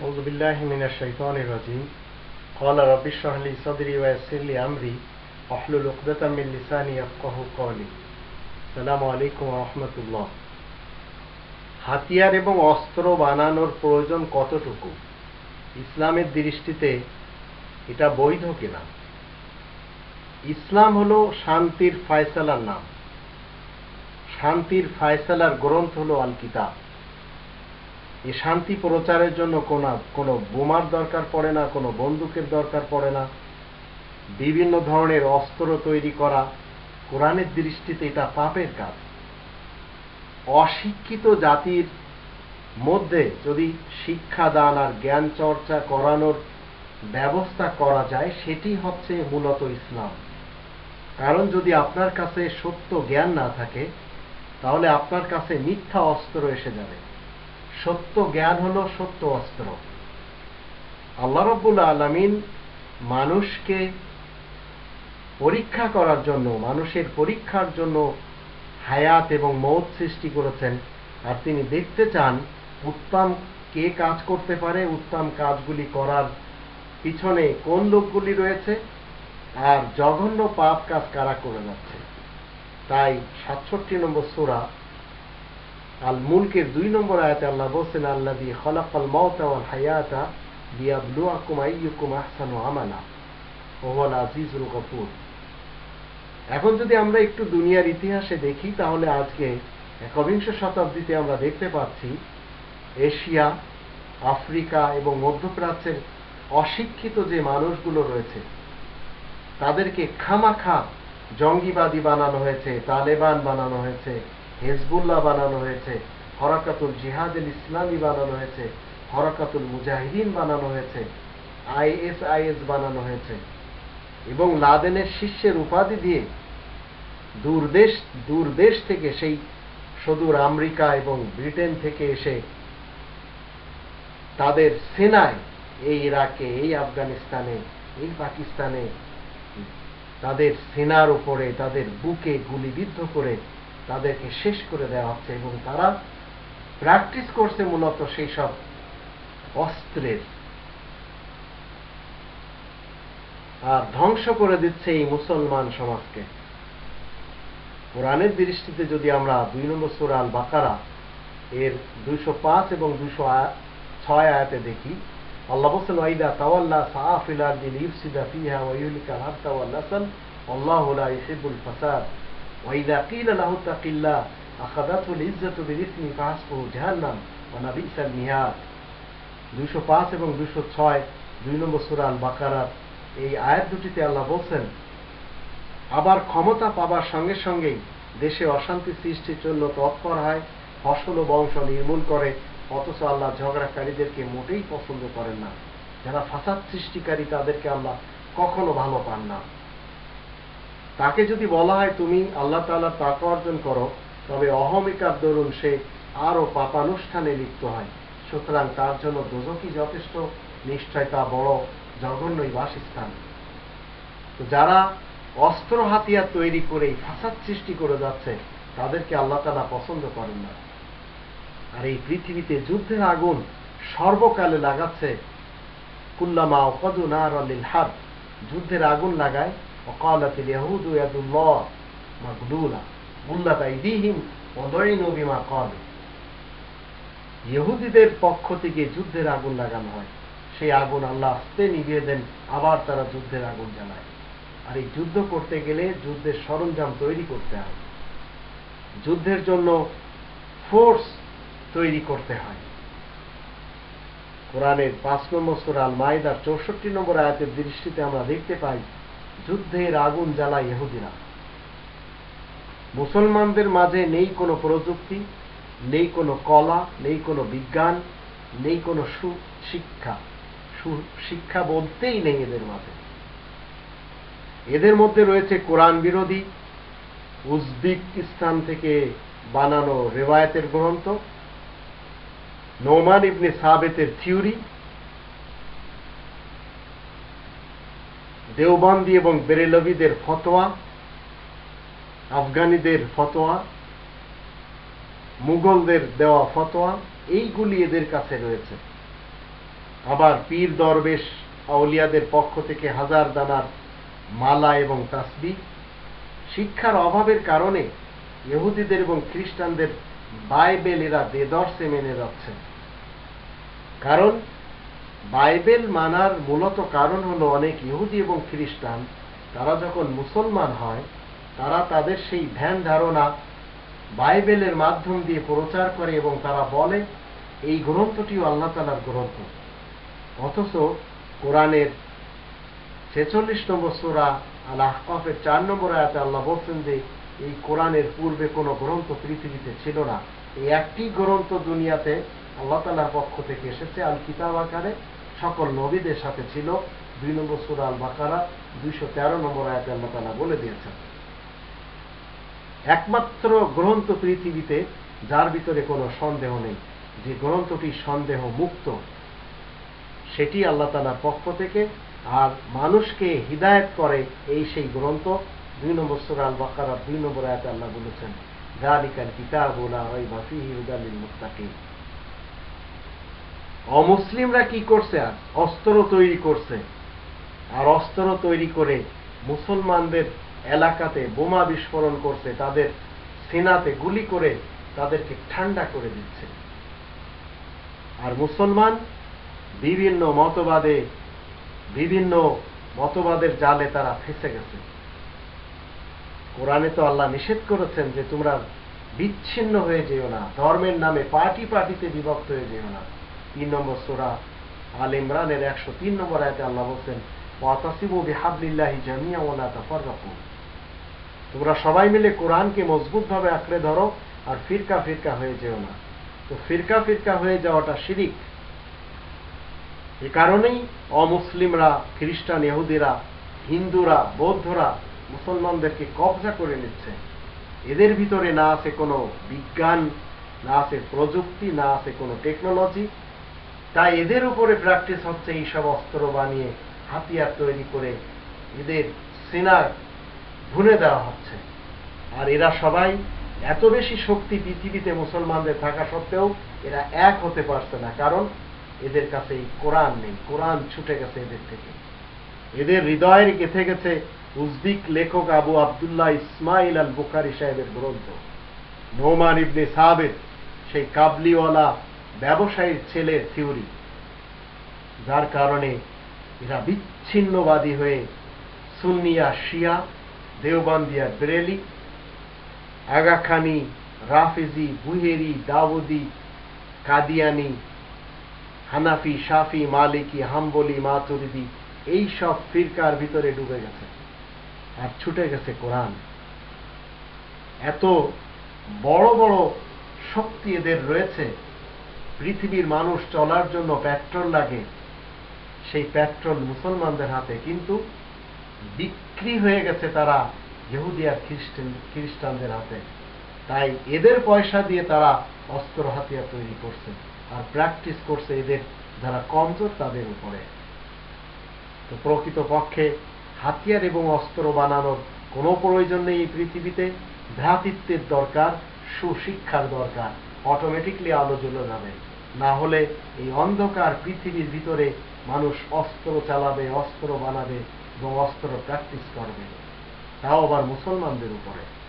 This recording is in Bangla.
أعوذ بالله من الشيطان الرجيم قال رب اشرح لي صدري ويسر لي أمري واحلل عقدة من لساني يفقه قولي السلام عليكم ورحمة الله হাতিয়ার এবং অস্ত্র বানানোর প্রয়োজন কতটুকু ইসলামের দৃষ্টিতে এটা বৈধ কিনা ইসলাম হলো শান্তির ফায়সালার নাম শান্তির ফায়সালার গ্রন্থ হলো আল কিতাব এই শান্তি প্রচারের জন্য কোনো বোমার দরকার পড়ে না, কোনো বন্দুকের দরকার পড়ে না। বিভিন্ন ধরনের অস্ত্র তৈরি করা, কোরআনের দৃষ্টিতে এটা পাপের কাজ। অশিক্ষিত জাতির মধ্যে যদি শিক্ষাদান আর জ্ঞান চর্চা করানোর ব্যবস্থা করা যায়, সেটি হচ্ছে মূলত ইসলাম। কারণ যদি আপনার কাছে সত্য জ্ঞান না থাকে, তাহলে আপনার কাছে মিথ্যা অস্ত্র এসে যাবে। সত্য জ্ঞান হলো সত্য অস্ত্র। আল্লাহ রব্বুল আলমিন মানুষকে পরীক্ষা করার জন্য, মানুষের পরীক্ষার জন্য হায়াত এবং মৌত সৃষ্টি করেছেন। আর তিনি দেখতে চান, উত্তম কে কাজ করতে পারে, উত্তম কাজগুলি করার পিছনে কোন লোকগুলি রয়েছে, আর জঘন্য পাপ কাজ কারা করে যাচ্ছে। তাই সাতষট্টি নম্বর সুরা আল মুলকের দুই নম্বর আয়াতে আল্লাহ বলছেন আল্লাহ হায়াতা আজিজুল এখন যদি আমরা একটু দুনিয়ার ইতিহাসে দেখি, তাহলে আজকে একবিংশ শতাব্দীতে আমরা দেখতে পাচ্ছি, এশিয়া, আফ্রিকা এবং মধ্যপ্রাচ্যের অশিক্ষিত যে মানুষগুলো রয়েছে, তাদেরকে খামাখা জঙ্গিবাদী বানানো হয়েছে, তালেবান বানানো হয়েছে হেজবুল্লাহ বানানো হয়েছে, হরাকাতুল জিহাদুল ইসলামী বানানো হয়েছে, হরাকাতুল মুজাহিদিন বানানো হয়েছে, আইএসআইএস বানানো হয়েছে। এবং লাদেনের শিষ্যের উপাধি দিয়ে দূরদেশ দূরদেশ থেকে সেই সুদূর আমেরিকা এবং ব্রিটেন থেকে এসে তাদের সেনায় এই ইরাকে, এই আফগানিস্তানে, এই পাকিস্তানে তাদের সেনার উপরে, তাদের বুকে গুলিবিদ্ধ করে তাদেরকে শেষ করে দেওয়া হচ্ছে এবং তারা প্র্যাকটিস করছে মূলত সেই সব অস্ত্রের। আর ধ্বংস করে দিচ্ছে এই মুসলমান সমাজকে। কোরআনের দৃষ্টিতে যদি আমরা দুই নম্বর সুরাল বাকারা এর দুইশো পাঁচ এবং দুইশো ছয় আয়াতে দেখি, আল্লাহ লিউফসিদা ফিহা ওয়া ইউহলিকাল হারতা ওয়াল নাসল, আল্লাহু ফাসাদ ওয়াইদা কিলা লাহু তাকিল্লা আখাদাতহু ইজ্জাতু বিইসমি ফাহাসবুহু জাহান্নাম ওয়া নাবিসাল মিহাদ 205 এবং 206 দুই নম্বর বাকারার এই আয়াত দুটিতে আল্লাহ বলছেন, আবার ক্ষমতা পাবার সঙ্গে সঙ্গেই দেশে অশান্তি সৃষ্টির জন্য তৎপর হয়, ফসল ও বংশ নির্মূল করে, অথচ আল্লাহ ঝগড়াকারীদেরকে মোটেই পছন্দ করেন না। যারা ফাসাদ সৃষ্টিকারী তাদেরকে আল্লাহ কখনো ভালো পান না। তাকে যদি বলা হয় তুমি আল্লাহ তাল্লাহ তাকে অর্জন করো, তবে অহমিকার দরুন সে আরও পাপানুষ্ঠানে লিপ্ত হয়। সুতরাং তার জন্য দোজকি যথেষ্ট, নিশ্চয় তা বড় জঘন্যই বাসস্থান। তো যারা অস্ত্র হাতিয়ার তৈরি করে ফাসাদ সৃষ্টি করে যাচ্ছে, তাদেরকে আল্লাহ তালা পছন্দ করেন না। আর এই পৃথিবীতে যুদ্ধের আগুন সর্বকালে লাগাচ্ছে। কুল্লামা অকদু নার হার যুদ্ধের আগুন লাগায় অকালাতিল ইয়াহুদু ইয়াদুল্লাহ মাগদুলা উল্লাত আইদিহিম ওয়াদাইনু বিমা ক্বালু ইহুদিদের পক্ষ থেকে যুদ্ধের আগুন লাগানো হয়। সেই আগুন আল্লাহ আস্তে নিভিয়ে দেন, আবার তারা যুদ্ধের আগুন জ্বালায়। আর এই যুদ্ধ করতে গেলে যুদ্ধের সরঞ্জাম তৈরি করতে হয়। যুদ্ধের জন্য ফোর্স তৈরি করতে হয়। কোরআনের পাঁচ নম্বর সুরাল মাইদার চৌষট্টি নম্বর আয়াতের দৃষ্টিতে আমরা দেখতে পাই যুদ্ধের আগুন জ্বালায় ইহুদিরা। মুসলমানদের মাঝে নেই কোনো প্রযুক্তি, নেই কোনো কলা, নেই কোনো বিজ্ঞান, নেই কোনো সুশিক্ষা। শিক্ষা বলতেই নেই এদের মাঝে। এদের মধ্যে রয়েছে কোরআন বিরোধী উজবেকিস্তান থেকে বানানো রেওয়ায়তের গ্রন্থ, নোমান ইবনে সাবেতের থিওরি দেওবন্দি এবং বেরেলভিদের ফতোয়া, আফগানিদের ফতোয়া, মুঘলদের দেওয়া ফতোয়া, এইগুলি এদের কাছে রয়েছে। আবার পীর দরবেশ আউলিয়াদের পক্ষ থেকে হাজার দানার মালা এবং তাসবি। শিক্ষার অভাবের কারণে ইহুদিদের এবং খ্রিস্টানদের বাইবেল এরা বেদর্শে মেনে যাচ্ছে। কারণ বাইবেল মানার মূলত কারণ হলো অনেক ইহুদি এবং খ্রিস্টান, তারা যখন মুসলমান হয়, তারা তাদের সেই ধ্যান ধারণা বাইবেলের মাধ্যম দিয়ে প্রচার করে এবং তারা বলে, এই গ্রন্থটিও আল্লাহ তালার গ্রন্থ। অথচ কোরআনের ছেচল্লিশ নম্বর সোরা আল আহকাফের চার নম্বর আয়াতে আল্লাহ বলছেন যে, এই কোরআনের পূর্বে কোনো গ্রন্থ পৃথিবীতে ছিল না। এই একটি গ্রন্থ দুনিয়াতে আল্লাহ তালার পক্ষ থেকে এসেছে আল কিতাব আকারে। সকল নবীদের সাথে ছিল দুই নম্বর সুরা আল বাকারা দুইশো তেরো নম্বর আয়াতে আল্লাহ বলে দিয়েছেন একমাত্র গ্রন্থ পৃথিবীতে যার ভিতরে কোনো সন্দেহ নেই, যে গ্রন্থটি সন্দেহ মুক্ত সেটি আল্লাহ তালার পক্ষ থেকে, আর মানুষকে হিদায়ত করে এই সেই গ্রন্থ, দুই নম্বর সুরা আল বাকারার দুই নম্বর আয়াতে আল্লাহ বলেছেন জালিকাল কিতাবুলা রাইবা ফিহি হুদালিল মুত্তাকিন। অমুসলিমরা কি করছে? আর অস্ত্র তৈরি করছে। আর অস্ত্র তৈরি করে মুসলমানদের এলাকাতে বোমা বিস্ফোরণ করছে, তাদের সেনাতে গুলি করে তাদেরকে ঠান্ডা করে দিচ্ছে। আর মুসলমান বিভিন্ন মতবাদে, বিভিন্ন মতবাদের জালে তারা ফেসে গেছে। কোরআনে তো আল্লাহ নিষেধ করেছেন যে তোমরা বিচ্ছিন্ন হয়ে যেও না, ধর্মের নামে পার্টি পার্টিতে বিভক্ত হয়ে যেও না। তিন নম্বর সোরা আল ইমরানের একশো তিন নম্বর আয়তে আল্লাহ বলছেন তোমরা সবাই মিলে কোরআনকে মজবুতভাবে আঁকড়ে ধরো আর ফিরকা ফিরকা হয়ে যেও না। তো ফিরকা ফিরকা হয়ে যাওয়াটা শিরিক। এ কারণেই অমুসলিমরা, খ্রিস্টান, ইহুদিরা, হিন্দুরা, বৌদ্ধরা মুসলমানদেরকে কবজা করে নিচ্ছে। এদের ভিতরে না আছে কোনো বিজ্ঞান, না আছে প্রযুক্তি, না আছে কোনো টেকনোলজি তাই এদের উপরে প্র্যাকটিস হচ্ছে এইসব অস্ত্র বানিয়ে হাতিয়ার তৈরি করে এদের সেনা ভুনে দেওয়া হচ্ছে। আর এরা সবাই এত বেশি শক্তি পৃথিবীতে মুসলমানদের থাকা সত্ত্বেও এরা এক হতে পারছে না, কারণ এদের কাছে এই কোরআন নেই, কোরআন ছুটে গেছে এদের থেকে। এদের হৃদয়ের গেথে গেছে উজদিক লেখক আবু আবদুল্লাহ ইসমাইল আল বুখারি সাহেবের গ্রন্থ। নোমান ইবনে সাবেদ, সেই কাবলিওয়ালা ব্যবসায়ীর ছেলের থিওরি, যার কারণে এরা বিচ্ছিন্নবাদী হয়ে সুন্নিয়া শিয়া, দেওবান্দিয়া বেরেলি, আগাখানি, রাফিজি, বুহেরি, দাউদি, কাদিয়ানি, হানাফি, শাফি, মালিকি, হাম্বলি, মাতুরিদি, এই সব ফিরকার ভিতরে ডুবে গেছে আর ছুটে গেছে কোরআন। এত বড় বড় শক্তি এদের রয়েছে পৃথিবীর মানুষ চলার জন্য পেট্রোল লাগে, সেই পেট্রোল মুসলমানদের হাতে। কিন্তু বিক্রি হয়ে গেছে তারা ইহুদি আর খ্রিস্টান, খ্রিস্টানদের হাতে। তাই এদের পয়সা দিয়ে তারা অস্ত্র হাতিয়ার তৈরি করছে আর প্র্যাকটিস করছে এদের যারা কমজোর তাদের উপরে। তো প্রকৃত পক্ষে হাতিয়ার এবং অস্ত্র বানানোর কোনো প্রয়োজন নেই এই পৃথিবীতে। ভ্রাতৃত্বের দরকার, সুশিক্ষার দরকার। অটোমেটিকলি আলো জ্বলে যাবে। না হলে এই অন্ধকার পৃথিবীর ভিতরে মানুষ অস্ত্র চালাবে, অস্ত্র বানাবে এবং অস্ত্র প্র্যাকটিস করবে। তাও আবার মুসলমানদের উপরে।